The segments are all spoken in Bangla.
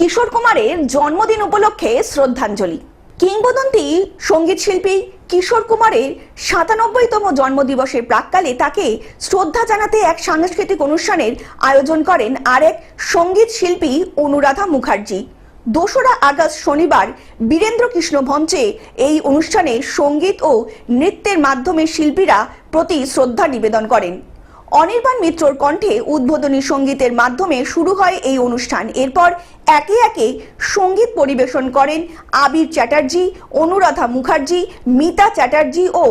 কিশোর কুমারের জন্মদিন উপলক্ষে শ্রদ্ধাঞ্জলি। কিংবদন্তি সংগীত শিল্পী কিশোর কুমারের সাতানব্বইতম জন্মদিবসের প্রাককালে তাকে শ্রদ্ধা জানাতে এক সাংস্কৃতিক অনুষ্ঠানের আয়োজন করেন আরেক সংগীত শিল্পী অনুরাধা মুখার্জি। দোসরা আগস্ট শনিবার বীরেন্দ্র কৃষ্ণ মঞ্চে এই অনুষ্ঠানে সংগীত ও নৃত্যের মাধ্যমে শিল্পীরা প্রতি শ্রদ্ধা নিবেদন করেন। অনির্বাণ মিত্রর কণ্ঠে উদ্বোধনী সঙ্গীতের মাধ্যমে শুরু হয় এই অনুষ্ঠান। এরপর একে একে সংগীত পরিবেশন করেন আবির চ্যাটার্জি, অনুরাধা মুখার্জি, মিতা চ্যাটার্জি ও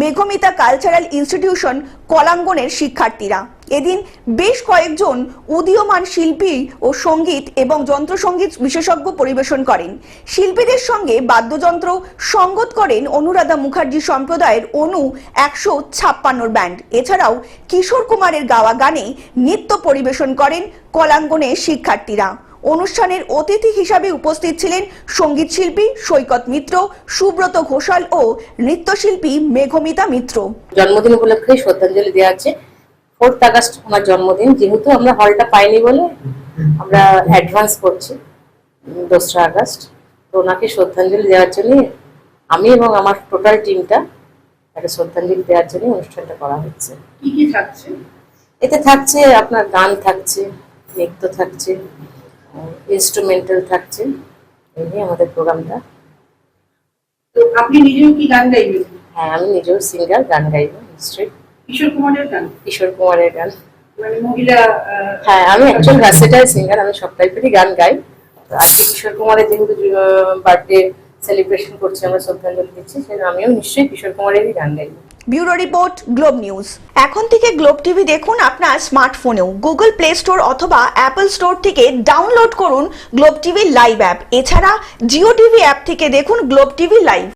মেঘমিতা কালচারাল ইনস্টিটিউশন কলাঙ্গনের শিক্ষার্থীরা। এদিন বেশ কয়েকজন উদীয়মান শিল্পী ও সংগীত এবং যন্ত্রসঙ্গীত বিশেষজ্ঞ পরিবেশন করেন। শিল্পীদের সঙ্গে বাদ্যযন্ত্র সঙ্গত করেন অনুরাধা মুখার্জি সম্প্রদায়ের অনু একশো ছাপ্পান্নর ব্যান্ড। এছাড়াও কিশোর কুমারের গাওয়া গানে নৃত্য পরিবেশন করেন কলাঙ্গনের শিক্ষার্থীরা। অনুষ্ঠানের অতিথি হিসাবে উপস্থিত ছিলেন সংগীত শিল্পী সৈকত মিত্র, সুব্রত ঘোষাল ও নৃত্যশিল্পী মেঘমিতা মিত্র। জন্মদিন উপলক্ষে শ্রদ্ধাঞ্জলি দেওয়া হচ্ছে। ফোর্থ আগস্ট আমার জন্মদিন যেহেতু আমরা হলটা পাইনি বলে আমরা অ্যাডভান্স করছি দোসরা আগস্ট। তো ওনাকে শ্রদ্ধাঞ্জলি দেওয়ার জন্য আমি এবং আমার টোটাল টিমটা একটা শ্রদ্ধাঞ্জলি দেওয়ার জন্য অনুষ্ঠানটা করা হচ্ছে। কি কি থাকছে? এতে থাকছে আপনার গান থাকছে নৃত্য থাকছে ইনস্ট্রুমেন্টাল থাকছে এই নিয়ে আমাদের প্রোগ্রামটা তো আপনি নিজেও কি গান গাইবেন? হ্যাঁ আমি নিজেও সিঙ্গার গান গাইব নিশ্চয়ই। কিশোর কুমারের গান? কিশোর কুমারের গান। মানে মহিলা হ্যাঁ আমি একজন ভার্সেটাইল সিঙ্গার আমি সব টাইপেরই গান গাই। আজকে কিশোর কুমারের যেহেতু বার্থডে সেলিব্রেশন করছি আমরা শ্রদ্ধাঞ্জলি দিচ্ছি সেজন্য আমিও নিশ্চয়ই কিশোর কুমারেরই গান গাইবো। Bureau report Globe News. এখন থেকে গ্লোব টিভি দেখুন আপনার স্মার্টফোনেও। গুগল প্লে স্টোর অথবা অ্যাপল স্টোর থেকে ডাউনলোড করুন গ্লোব টিভি লাইভ অ্যাপ। এছাড়া জিও টিভি অ্যাপ থেকে দেখুন গ্লোব টিভি লাইভ।